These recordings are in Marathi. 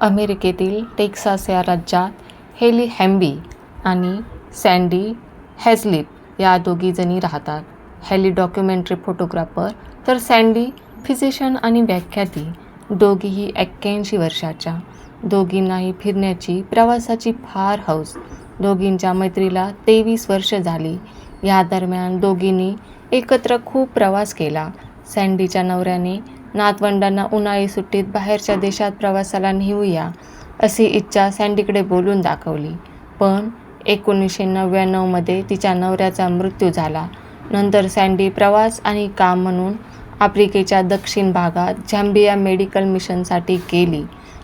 अमेरिकेतील टेक्सास या राज्यात हेली हॅम्बी आणि सँडी हॅझलिप या दोघीजणी राहतात. हॅली डॉक्युमेंटरी फोटोग्राफर तर सँडी फिजिशियन आणि व्याख्याती. दोघीही एक्क्याऐंशी वर्षाच्या दोघींनाही फिरण्याची, प्रवासाची फार हौस. दोघींच्या मैत्रीला तेवीस वर्ष झाली. या दरम्यान दोघींनी एकत्र खूप प्रवास केला. सँडीच्या नवऱ्याने नातवंडांना उन्हाळी सुट्टीत बाहेरच्या देशात प्रवासाला नेऊया अशी इच्छा सँडीकडे बोलून दाखवली. पण एकोणीसशे नव्याण्णवमध्ये तिच्या नवऱ्याचा मृत्यू झाला. नंतर सँडी प्रवास आणि काम म्हणून आफ्रिकेच्या दक्षिण भागात झॅम्बिया मेडिकल मिशनसाठी गेली.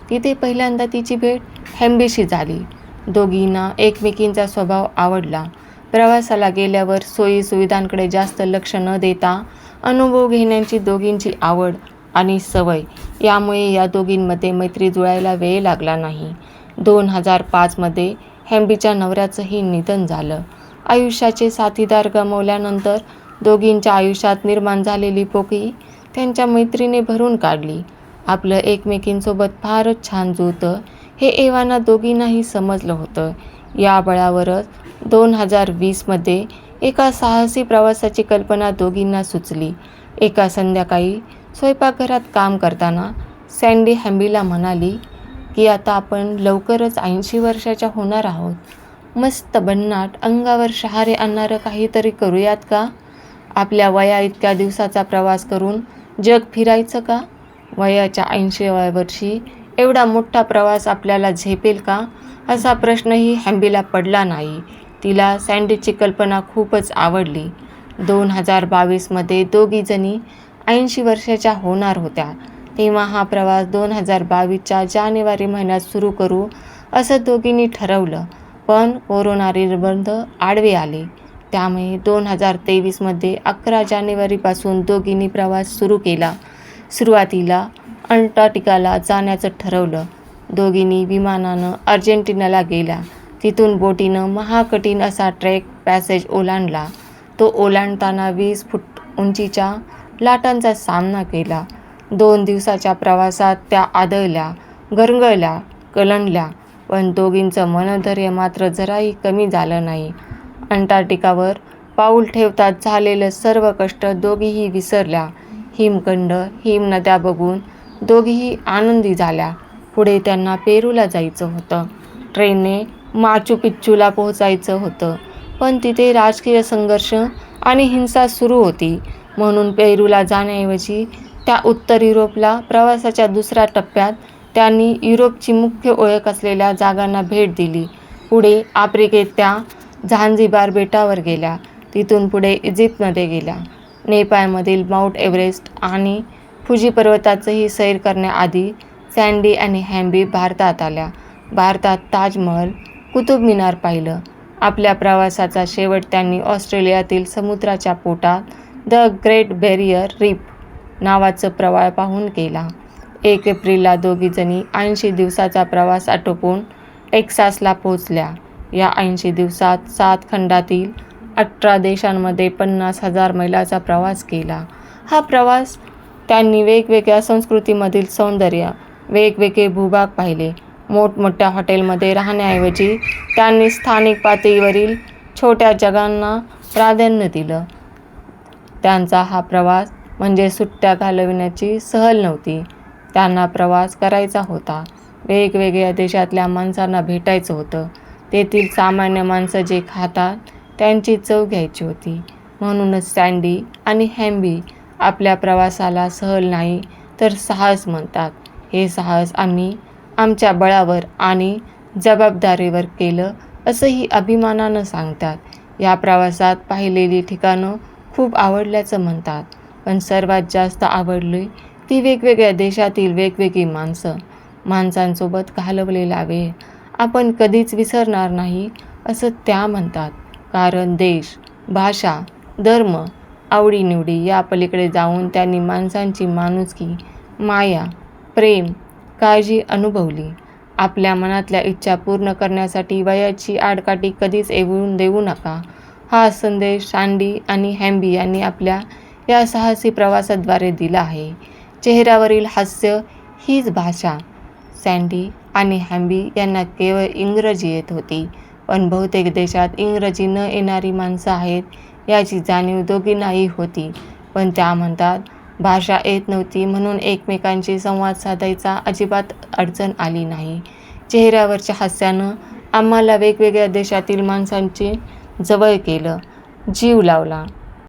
तिथे पहिल्यांदा तिची भेट हॅम्बीशी झाली. दोघींना एकमेकींचा स्वभाव आवडला. प्रवासाला गेल्यावर सोयीसुविधांकडे जास्त लक्ष न देता अनुभव घेण्याची दोघींची आवड आणि सवय यामुळे या दोघींमध्ये मैत्री जुळायला वेळ लागला नाही. दोन हजार पाचमध्ये हॅम्बीच्या नवऱ्याचंही निधन झालं. आयुष्याचे साथीदार गमावल्यानंतर दोघींच्या आयुष्यात निर्माण झालेली पोकळी त्यांच्या मैत्रीने भरून काढली. आपलं एकमेकींसोबत फारच छान जुळतं हे एव्हाना दोघींनाही समजलं होतं. या बळावरच दोन हजार वीसमध्ये एका साहसी प्रवासाची कल्पना दोघींना सुचली. एका संध्याकाळी स्वयंपाकघरात काम करताना सँडी हॅम्बीला म्हणाली की आता आपण लवकरच ऐंशी वर्षाच्या होणार आहोत. मस्त भन्नाट, अंगावर शहारे आणणारं काहीतरी करूयात का? आपल्या वया इतक्या दिवसाचा प्रवास करून जग फिरायचं का? वयाच्या ऐंशीव्या वर्षी एवढा मोठा प्रवास आपल्याला झेपेल का? असा प्रश्नही हॅम्बीला पडला नाही. तिला सँडीची कल्पना खूपच आवडली. दोन हजार बावीसमध्ये दोघीजणी ऐंशी वर्षाच्या होणार होत्या. तेव्हा हा प्रवास दोन हजार बावीसच्या जानेवारी महिन्यात सुरू करू असं दोघींनी ठरवलं. पण कोरोना निर्बंध आडवे आले. त्यामुळे दोन हजार तेवीसमध्ये अकरा जानेवारीपासून दोघींनी प्रवास सुरू केला. सुरुवातीला अंटार्क्टिकाला जाण्याचं ठरवलं. दोघींनी विमानानं अर्जेंटिनाला गेल्या. तिथून बोटीनं महाकठीण असा ट्रेक पॅसेज ओलांडला. तो ओलांडताना वीस फूट उंचीच्या लाटांचा सामना केला. दोन दिवसाच्या प्रवासात त्या आदळल्या, गरगळल्या कलंडल्या. पण दोघींचं मनोधैर्य मात्र जराही कमी झालं नाही. अंटार्क्टिकावर पाऊल ठेवताच झालेलं सर्व कष्ट दोघीही विसरल्या. हिमखंड, हिमनद्या बघून दोघीही आनंदी झाल्या. पुढे त्यांना पेरूला जायचं होतं. ट्रेनने माचू पिच्चूला पोहोचायचं होतं. पण तिथे राजकीय संघर्ष आणि हिंसा सुरू होती. म्हणून पेरूला जाण्याऐवजी त्या उत्तर युरोपला प्रवासाच्या दुसऱ्या टप्प्यात त्यांनी युरोपची मुख्य ओळख असलेल्या जागांना भेट दिली. पुढे आफ्रिकेत त्या झांजिबार बेटावर गेल्या. तिथून पुढे इजिप्तमध्ये गेल्या. नेपाळमधील माऊंट एव्हरेस्ट आणि फुजी पर्वताचंही सैर करण्याआधी सँडी आणि हॅम्बी भारतात आल्या. भारतात ताजमहल, कुतुब मिनार पाहिलं. आपल्या प्रवासाचा शेवट त्यांनी ऑस्ट्रेलियातील समुद्राच्या पोटात द ग्रेट बॅरियर रीप नावाचं प्रवाळ पाहून केला. एक एप्रिलला दोघीजणी ऐंशी दिवसाचा प्रवास आटोपून टेक्सासला पोहोचल्या. या ऐंशी दिवसात सात खंडातील अठरा देशांमध्ये पन्नास हजार मैलांचा प्रवास केला. हा प्रवास त्यांनी वेगवेगळ्या संस्कृतीमधील सौंदर्य, वेगवेगळे भूभाग पाहिले. मोठमोठ्या हॉटेलमध्ये राहण्याऐवजी त्यांनी स्थानिक पातळीवरील छोट्या जगांना प्राधान्य दिलं. त्यांचा हा प्रवास म्हणजे सुट्ट्या घालवण्याची सहल नव्हती. त्यांना प्रवास करायचा होता. वेगवेगळ्या देशातल्या माणसांना भेटायचं होतं. तेथील सामान्य माणसं जे खातात त्यांची चव घ्यायची होती. म्हणूनच सँडी आणि हॅम्बी आपल्या प्रवासाला सहल नाही तर साहस म्हणतात. हे साहस आम्ही आमच्या बळावर आणि जबाबदारीवर केलं असंही अभिमानानं सांगतात. या प्रवासात पाहिलेली ठिकाणं खूप आवडल्याचं म्हणतात. पण सर्वात जास्त आवडली ती वेगवेगळ्या देशातील वेगवेगळी माणसं. माणसांसोबत घालवलेला वेळ आपण कधीच विसरणार नाही असं त्या म्हणतात. कारण देश, भाषा, धर्म, आवडीनिवडी या पलीकडे जाऊन त्यांनी माणसांची माणुसकी, माया, प्रेम, काळजी अनुभवली. आपल्या मनातल्या इच्छा पूर्ण करण्यासाठी वयाची आडकाठी कधीच येऊन देऊ नका हा संदेश सांडी आणि हॅम्बी यांनी आपल्या या साहसी प्रवासाद्वारे दिला आहे. चेहऱ्यावरील हास्य हीच भाषा. सँडी आणि हॅम्बी यांना केवळ इंग्रजी येत होती पण बहुतेक देशात इंग्रजी न येणारी माणसं आहेत याची जाणीव दोघींनाही होती पण त्या म्हणतात भाषा येत नव्हती म्हणून एकमेकांशी संवाद साधायचा अजिबात अडचण आली नाही चेहऱ्यावरच्या हास्यानं आम्हाला वेगवेगळ्या देशातील माणसांची जवळ केलं. जीव लावला.